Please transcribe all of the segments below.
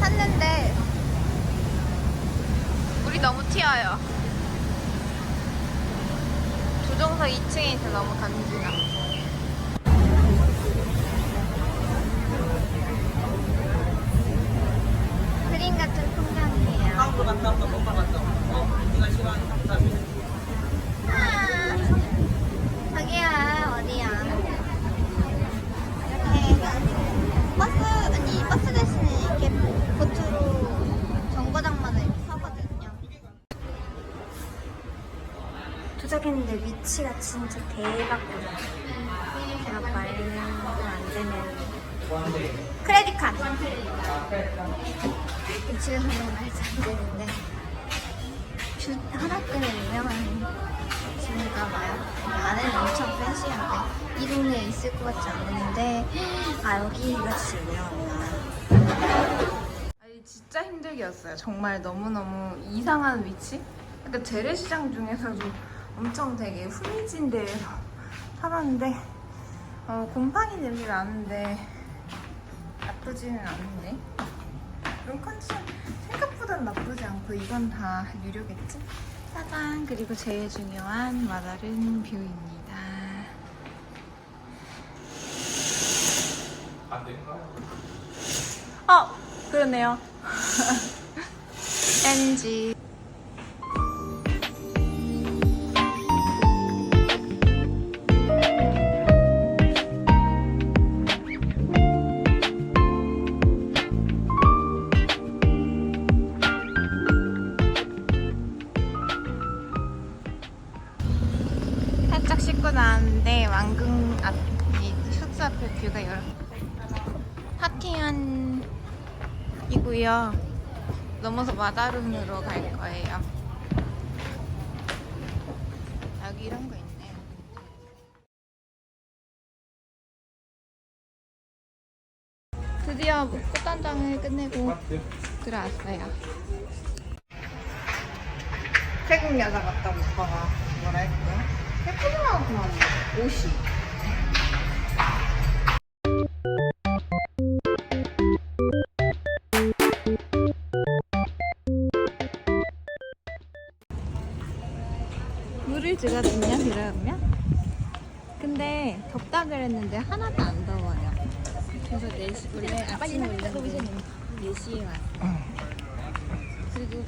샀는데 우리 너무 튀어요. 조종석 2층에 있어 너무 간지나. 그림 같은 풍경이에요. 한국 갔다 온거 못 가봤어. 어? 네가 싫어하는 감사합니다. 자기야 어디야? 이렇게 버스 아니 버스 대신에 이렇게 보트로 정거장마다 이렇게 서거든요. 도착했는데 위치가 진짜 대박이야. 제가 말도 안 되는 크레딧 카드. 위치가 정말 안 되는데 주 하나 때문에 유명한 집인가 봐요. 안에는 엄청 팬시한데 이 동네에 있을 것 같지 않은데 아 여기가 진짜 유명하구나. 아니 진짜 힘들게 였어요. 정말 너무너무 이상한 위치? 그러니까 재래시장 중에서도 엄청 되게 후미진 데에서 살았는데 어, 곰팡이 냄새 나는데 나쁘지는 않은데 이런 컨디션 생각보단 나쁘지 않고 이건 다 유료겠지? 짜잔 그리고 제일 중요한 마다른 뷰입니다. 어 그러네요. NG 살짝 씻고 나왔는데 왕궁 앞, 이 숙소 앞에 뷰가 이렇게 하티안이고요. 넘어서 마다룬으로 갈 거예요. 여기 이런 거 있네요. 드디어 꽃단장을 끝내고 들어왔어요. 태국 여자 같다 오빠가 뭐라 했고요. 예쁘더라고만 옷이. 물을 주거든요, 그러면. 근데 덥다 그랬는데 하나도 안 더워요. 그래서 4시, 원래 아침에 올렸는데 4시에 왔어요. 그리고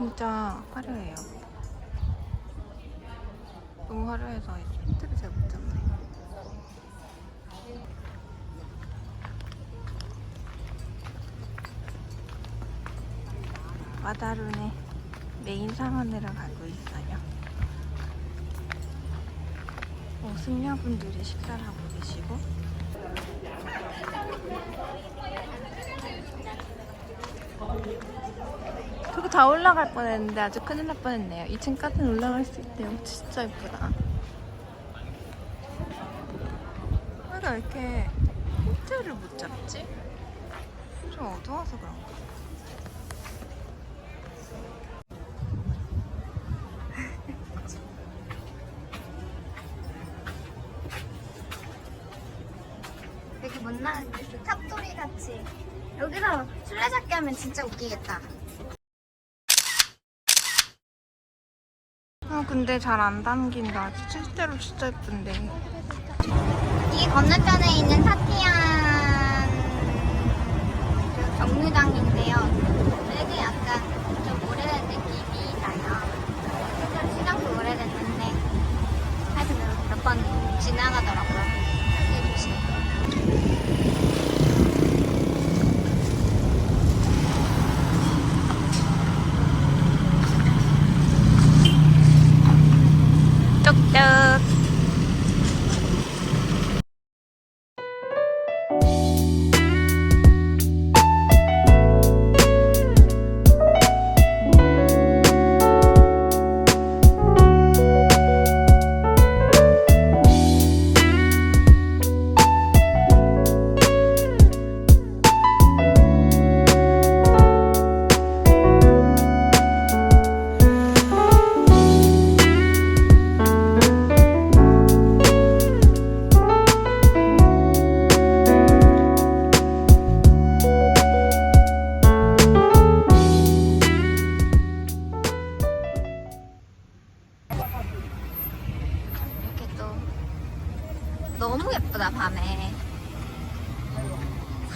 진짜 화려해요. 너무 화려해서 힌트를 잘 못 잡네. 마다룬의 메인 상원으로 가고 있어요. 어, 승려분들이 식사를 하고 계시고 그거 다 올라갈 뻔했는데 아주 큰일 날 뻔했네요. 2층까지는 올라갈 수 있대요. 진짜 예쁘다. 왜 이렇게 힌트를 못 잡지? 좀 어두워서 그런가? 되게 못나 탑돌이 같이 여기서 술래잡기 하면 진짜 웃기겠다. 어 근데 잘안 담긴다. 실제로 진짜 예쁜데. 이 건너편에 있는 타티안 그 정류장인데요. 여기 약간 좀 오래된 느낌이 나요. 실제로 시장도 오래됐는데 하여튼 몇 번 지나가더라고요. Yeah.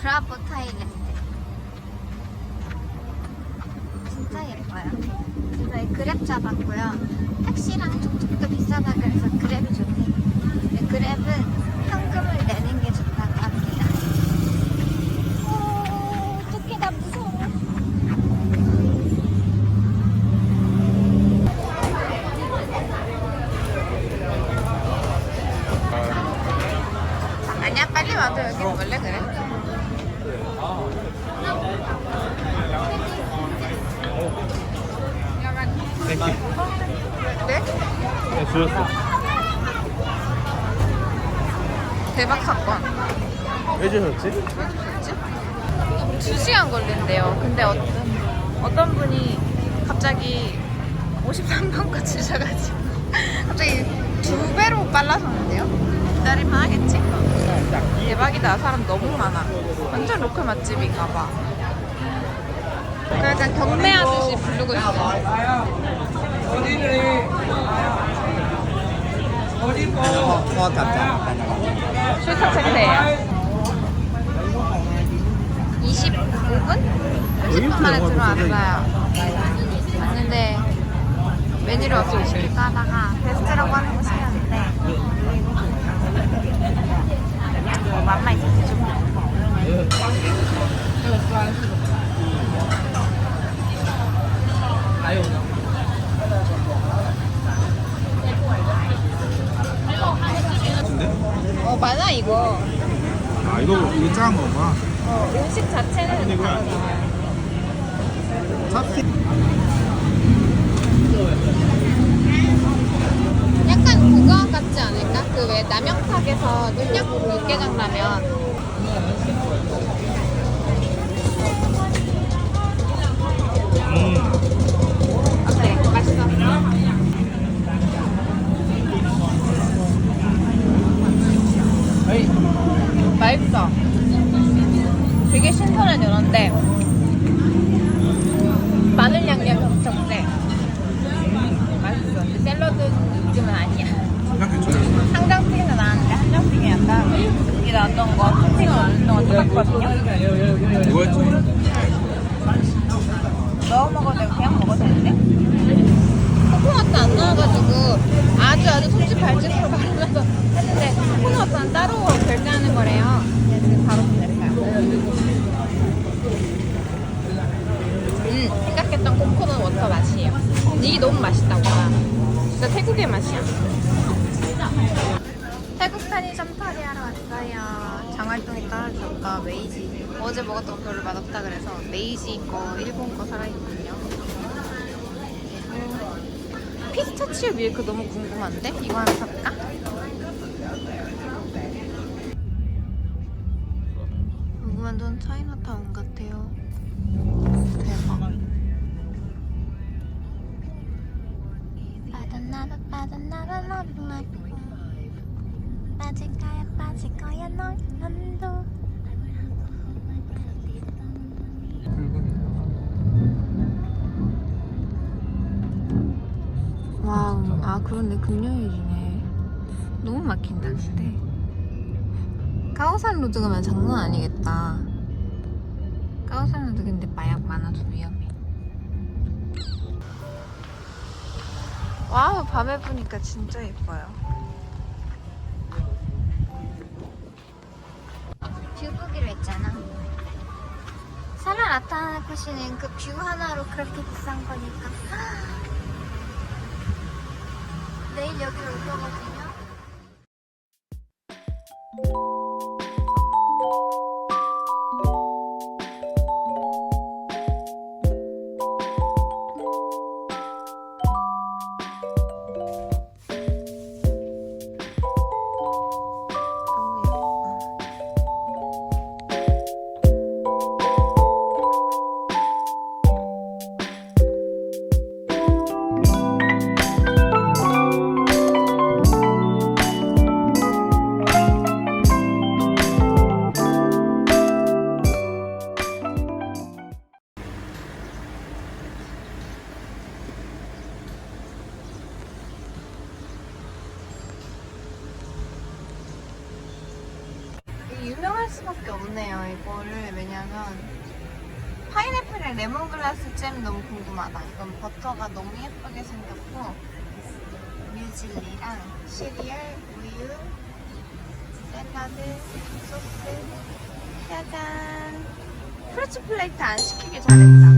브라보 타일랜드 진짜 예뻐요. 저희 그랩 잡았고요. 택시랑 툭툭도 비싸다 그래서 그랩이 좋대. 근데 그랩은 현금을 내는 게 좋다고 합니다. 오 어떡해 나 무서워. 아니야 빨리 와도 여기 원래 그래 네? 네, 주셨어. 대박 사건 왜 주셨지? 뭐지? 2 시간 걸린대요 근데 어떤, 어떤 분이 갑자기 53번까지 주셔가지고 갑자기 두 배로 빨라졌는데요? 기다릴만 하겠지? 대박이다 사람 너무 많아 완전 로컬 맛집인가 봐 약간 경매하듯이 부르고 있어 어, 답장. 출석 체크예요 25분? 30분 만에 들어왔어요 왔는데 메뉴를 어떻게 시킬까 하다가 베스트라고 하는 거 시켰는데 뭐 맘만 있었지 좀 같은데? 어 많아 이거 아, 이거, 이거 작은 거구나. 어, 음식 자체는 이거 찹스틱. 약간 그거 같지 않을까? 그 왜 남영탁에서 눈약국 육개장 라면 음. 어때? 맛있어? 맛있어. 되게 신선한 연어인데 마늘 양념이 엄청 세. 맛있어. 근데 샐러드 느낌은 아니야. 그냥 괜찮아. 한정튀기는 나왔는데 한정튀기 약간 이 나왔던 거 토핑을 넣는 동안 똑같거든요. 뭐였지? 넣어 먹어도 되고 그냥 먹어도 되는데? 코코넛도 안 넣어가지고 아주 아주 손짓 발짓으로 바르면서 했는데 코코넛은 따로 결제하는 거래요. 그래서 지금 바로 보냈어요. 음, 생각했던 코코넛 워터 맛이에요. 이게 너무 맛있다고. 진짜 태국의 맛이야. 태국 편의점 털이 하러 왔어요. 장활동이 떨어졌다 메이지. 어제 먹었던 거 별로 맛없다 그래서 메이지 거 일본 거 살아있거든요. 그리고 피스타치오 밀크 너무 궁금한데? 이거 하나 살까? 궁금한 돈 차이나타운 같아요. 대박. 너를 날 빠질 거야 빠질 거야 널 난도 와우 아 그런데 금요일이네 너무 막힌다 근데 까오산 로드 가면 장난 아니겠다. 까오산 로드 근데 마약 많아서 위험해. 와우 밤에 보니까 진짜 예뻐요 나타나코시는 그 뷰 하나로 그렇게 비싼 거니까. 내일 여기로 올 거거든요 수밖에 없네요. 이거를 왜냐면 파인애플에 레몬글라스 잼 너무 궁금하다. 이건 버터가 너무 예쁘게 생겼고 뮤즐리랑 시리얼, 우유, 샐러드, 소스 짜잔 프루츠 플레이트 안 시키길 잘했다.